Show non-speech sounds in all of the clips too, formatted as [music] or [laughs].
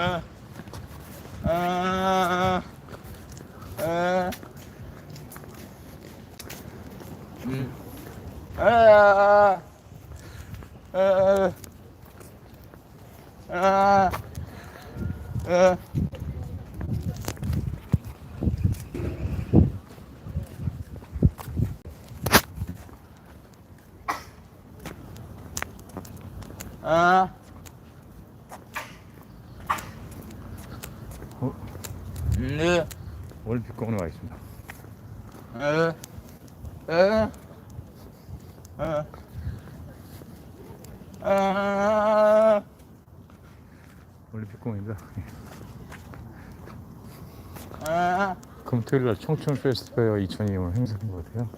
Uh, 어? 네, 올림픽 공원에 와 있습니다. 에, 에, 에, 아, 올림픽 공원입니다. 아, 금토일 날 청춘 페스티벌 2002 오늘 행사인 것 같아요.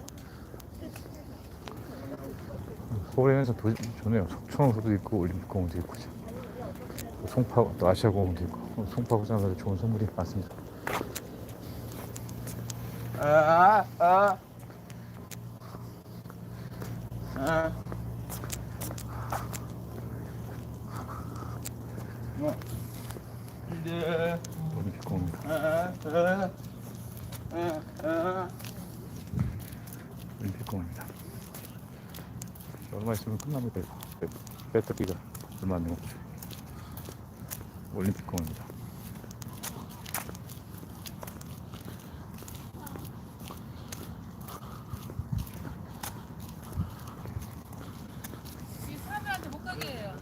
서울에 행사 도, 좋네요. 석촌호수도 있고 올림픽 공원도 있고 송파 또 아시아 공원도 있고 어, 송파 구장에서 좋은 선물이 많습니다. 아, 아, 아, 뭐, 네, 올림픽 공원입니다. 아, 아, 아, 아. 올림픽 공원입니다. 얼마 있으면 끝납니다. 배터리가 얼마 안 남았죠. 올림픽 공원입니다. 이 사람들한테 못 가게 해요.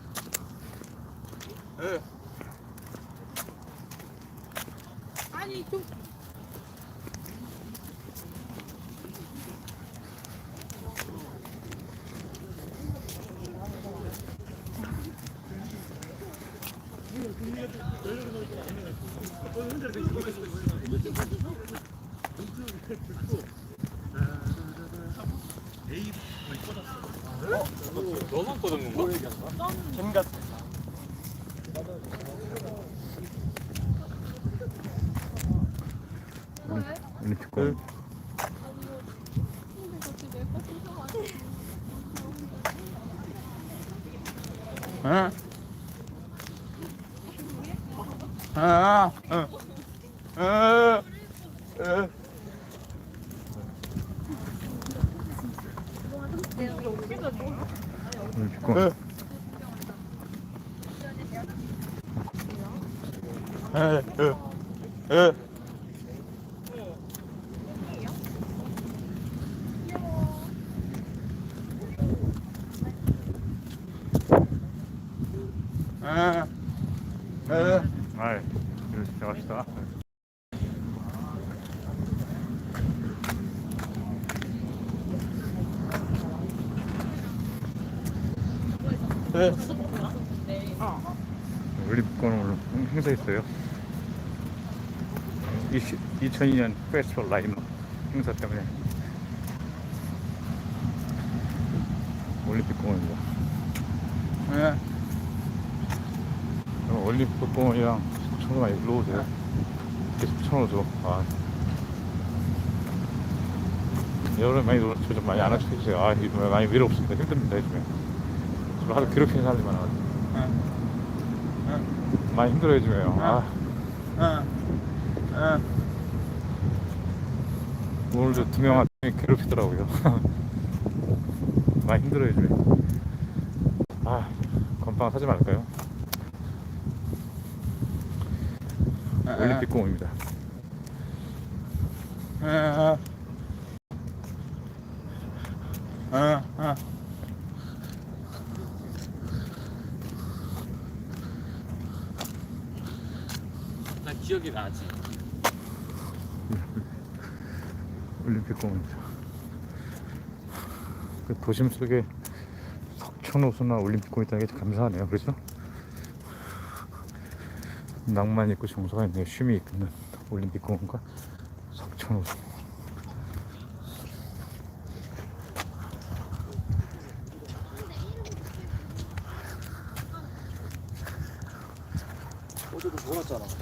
에, 아니 좀 잼 같아. 올림픽 공원. 아, 아, 아, 아, 아. 올림픽 공원. 에, 에. 올림픽 공원 오늘 행사 있어요. 20, 2002년 페스티벌 라인 행사 때문에 올림픽 공원입니다. 에. 그럼 올림픽 공원이랑 속초로 많이 놀러 오세요. 속초로도 아 여름 많이 놀, 저좀 많이 안아주세요. 아 이거 많이 외롭습니다. 힘듭니다 요즘에. 저를 하도 괴롭히는 사람들이 많아가지고 많이 힘들어요 요즘에요. 아, 오늘도 두 명한테 괴롭히더라고요. [laughs] 많이 힘들어요 요즘에. 아 건빵 사지 말까요? 올림픽 공원입니다. 아, 아, 아. 나 기억이 나지. 올림픽 공원입니다. 그 도심 속에 석촌호수나 올림픽 공원 있다는 게참 감사하네요. 그렇죠? 낭만 있고 정서가 있는 쉼이 있는 올림픽 공원과 석촌호수. 어제도 놀았잖아.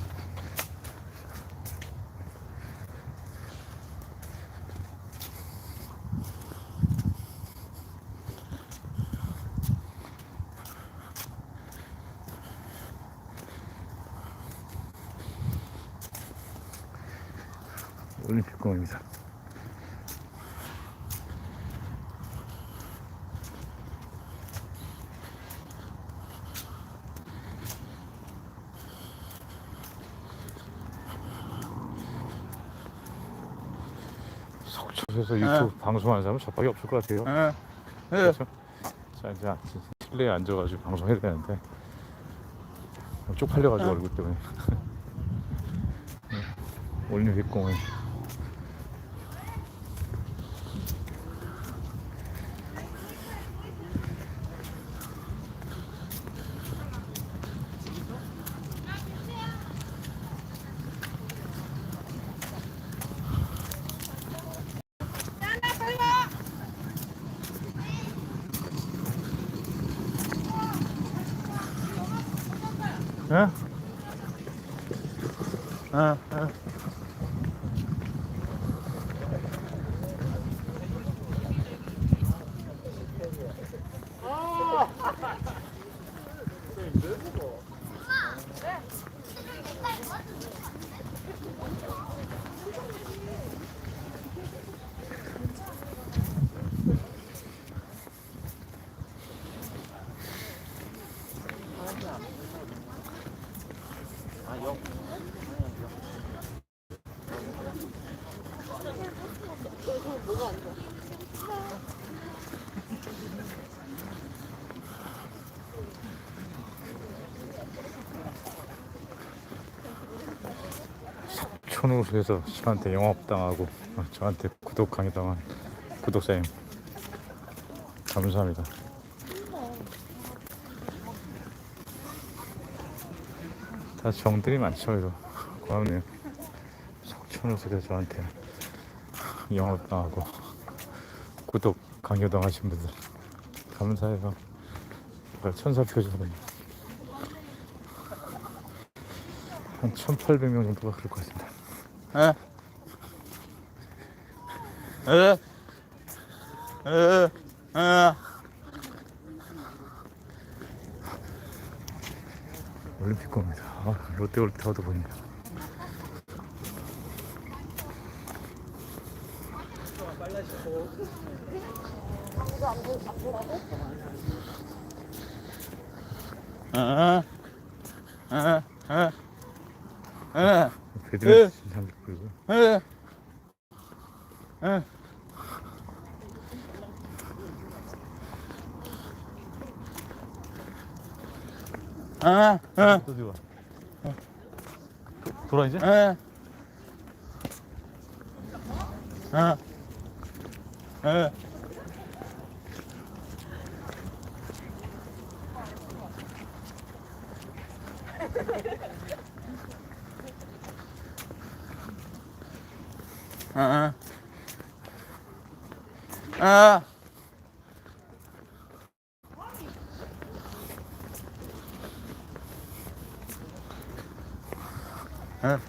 올림픽공원입니다. 속초에서 유튜브 방송하는 사람은 저밖에 없을 것 같아요. 어, 어, 그렇죠? 자 이제 실내에 앉아가지고 방송해야 되는데 쪽팔려가지고 어. 얼굴 때문에 [laughs] 네. 올림픽 공원 예? 어, 어. 천호수에서 저한테 영업당하고 어, 저한테 구독 강요당한 구독자님 감사합니다. 다 정들이 많죠, 이거. 고맙네요. 석천호수에서 저한테 영업당하고 구독 강요당하신 분들 감사해요. 천사 표정을 한 1,800명 정도가 그럴 것 같습니다. 어, 어, 어, 어. 올림픽공원입니다. 아, 롯데월드타워도 보입니다. 어, 어, 어, 어, 사람들 보이고 어, 어. 아, 아, 또 어디 가? 돌아 이제? 아, 아, 아, 아, 아, 아.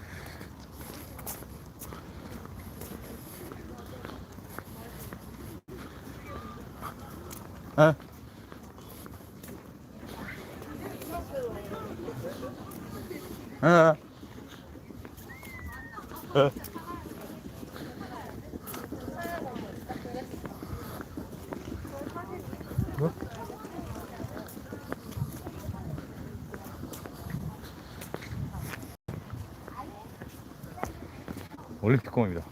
아. 아. 아. 올림픽공원입니다.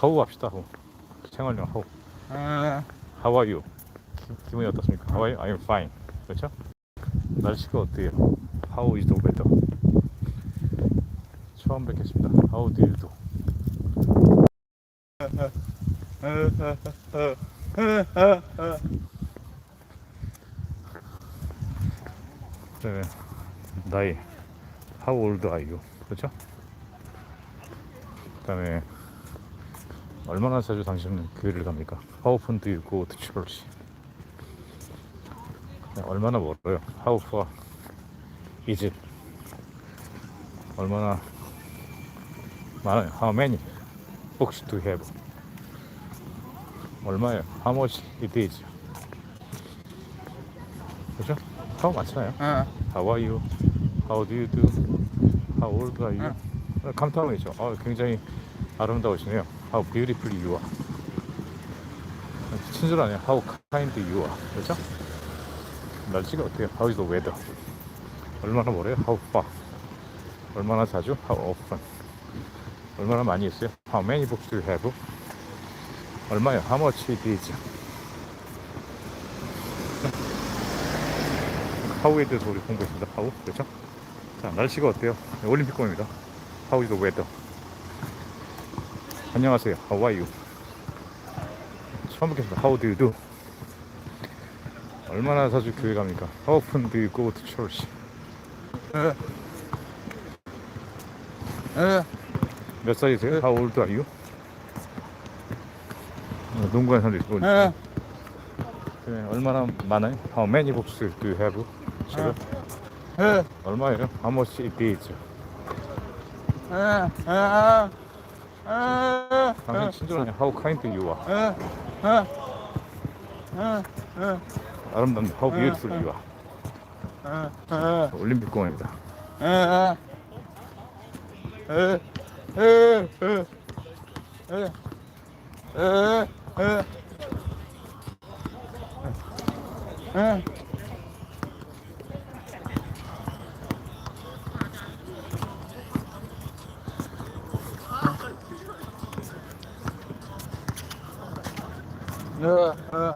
하우 합시다. 하우. 생활용 하우. 아. How are you? 기, 기분이 어떻습니까? How are you? I'm fine. 그렇죠? 날씨가 어때요? How is the weather? 처음 뵙겠습니다. How do you do? 그 다음에 나이 How old are you? 그렇죠? 그 다음에 얼마나 자주 당신은 교회를 갑니까? How often do you go to church? 네, 얼마나 멀어요? How far is it? 얼마나 많아요? How many books do you have? 얼마예요? How much it is? 그죠? 하우 많잖아요. 어, How are you? How do you do? How old are you? 어, 감탄어이죠. 어, 굉장히 아름다우시네요. How beautiful you are. 친절하네요. How kind you are. 그렇죠? 날씨가 어때요? How is the weather? 얼마나 멀어요? How far? 얼마나 자주? How often? 얼마나 많이 했어요? How many books do you have? 얼마요? How much it is? 하우에 대해서 우리 공부했습니다. 하우, 그렇죠? 자, 날씨가 어때요? 네, 올림픽공입니다. How is the weather? 안녕하세요. How are you? 처음 뵙겠습니다. How do you do? 얼마나 자주 교회 갑니까? How often do you go to church? 어, 어, 몇 살이세요? How old are you? 어, 농구하는 사람도 있고 어, 네, 얼마나 많아요? How many books do you have? 지금 어, 얼마예요? How much it is? 어, 어, 어, 당신 친절하네. How kind you are? 어, 어, 어, 어, 아름답네. How beautiful you are? 어, 어, 올림픽 공원입니다. 예, 예. 네.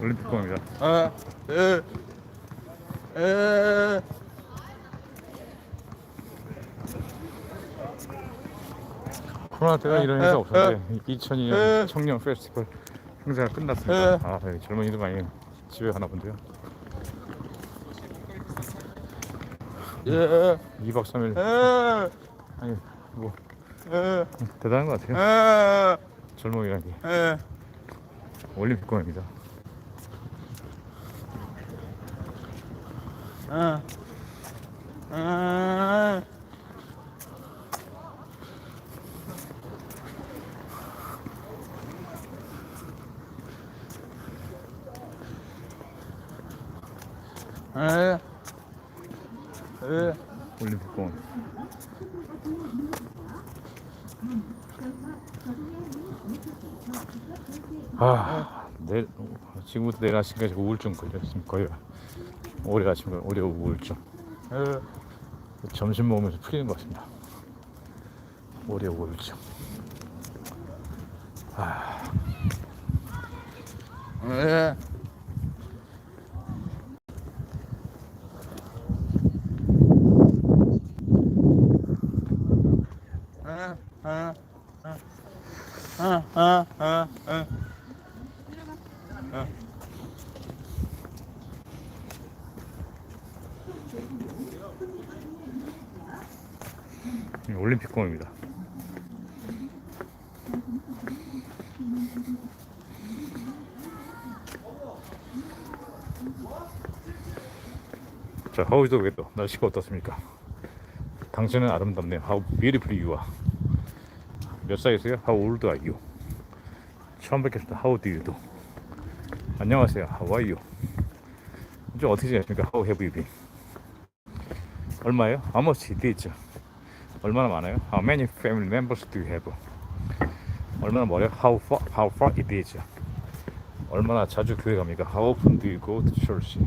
올림픽공항이다. 아, 예, 에, 에. 코로나 때가 이런 행사 없었는데 2002년 청년 페스티벌 행사가 끝났습니다. 아, 젊은이들 많이 집에 가나 본데요. 예. 2박 3일. 아니, 뭐 에, 대단한 것 같아요. 에, 젊은이라는 게 에, 올림픽 공원입니다. 어, 어, 에, 에, 올림픽 공원. 아, 내일 지금부터 내일 아침까지 우울증 걸렸으면 거의 올해 아침 올해 우울증. 에, 점심 먹으면서 풀리는 것 같습니다. 올해 우울증. 에, 에, 에, 에, 에, 에, 에. 올림픽 공원입니다. 자, how is the? 날씨가 어떻습니까? 당신은 아름답네요. How beautiful you are. 몇 살이세요? How old are you? 처음 뵙겠습니다. How do you do? 안녕하세요. How are you? 좀 어떻게 지내십니까? How have you been? 얼마예요? How much it is? 얼마나 많아요? How many family members do you have? 얼마나 멀어요? How far, how far it is? 얼마나 자주 교회 갑니까? How often do you go to church?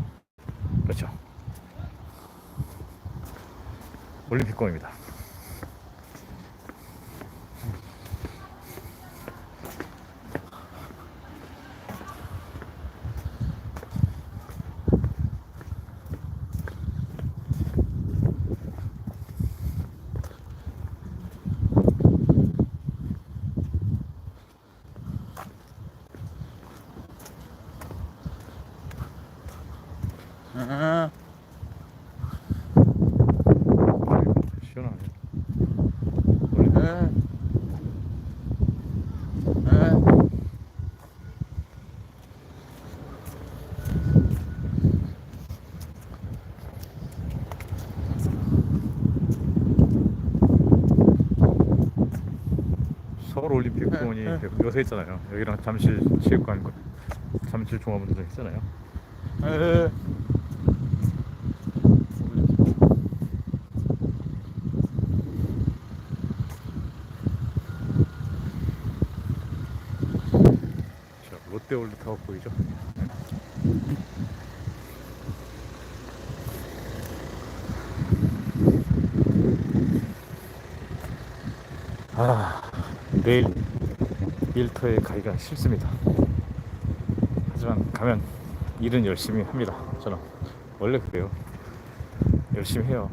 그렇죠. 올림픽 공입니다. 에, 시원하네. 서울 올림픽 공원이 요새 있잖아요. 여기랑 잠실 체육관 잠실 종합운동장 있잖아요. 에. 자, 롯데월드 타워 보이죠? 아, 내일 일터에 가기가 싫습니다. 하지만 가면 일은 열심히 합니다. 저는 원래 그래요. 열심히 해요.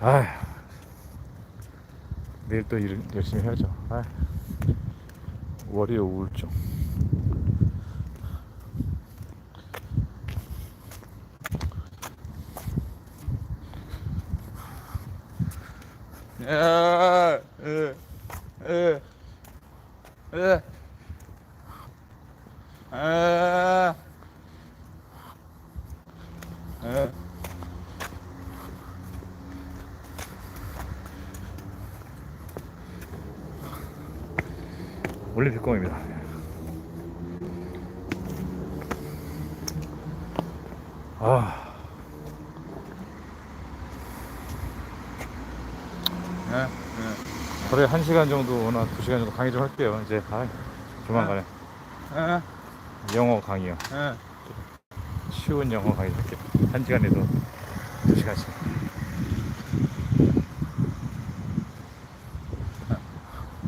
아, 내일 또 일은 열심히 해야죠. 아, 월요 우울증. 에. 에. 에. 에. 에. 에. 올림픽 공원입니다. 아, 에. 하루에 한 시간 정도나 두 시간 정도 강의 좀 할게요. 이제 아, 조만간에 에. 영어 강의요. 에. 쉬운 영어 강의 할게요. 한 시간에도 두 시간씩.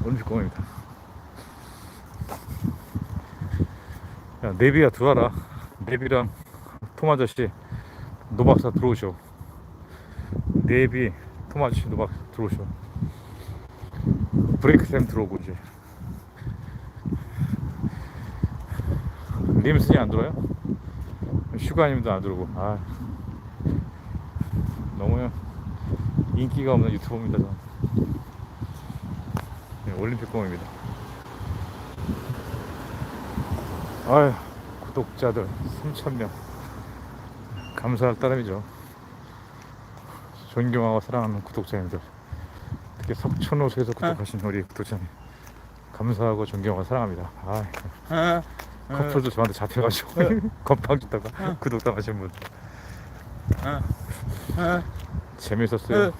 올림픽 공원입니다. 네비야 들어와라. 네비랑 톰 아저씨, 노 박사 들어오셔. 네비, 톰 아저씨, 노 박사 들어오셔. 브레이크 쌤 들어오고 이제. 림슨이 안 들어요? 슈가님도 안 들어오고. 아, 너무 인기가 없는 유튜버입니다. 저는. 네, 올림픽 공원입니다. 아유, 구독자들 3,000명. 감사할 따름이죠. 존경하고 사랑하는 구독자님들. 특히 석촌호수에서 구독하신 우리 구독자님. 감사하고 존경하고 사랑합니다. 아, 에. 커플도 저한테 잡혀가지고 [laughs] 건빵 주다가 구독 당하신 분. 에. 재밌었어요. 에.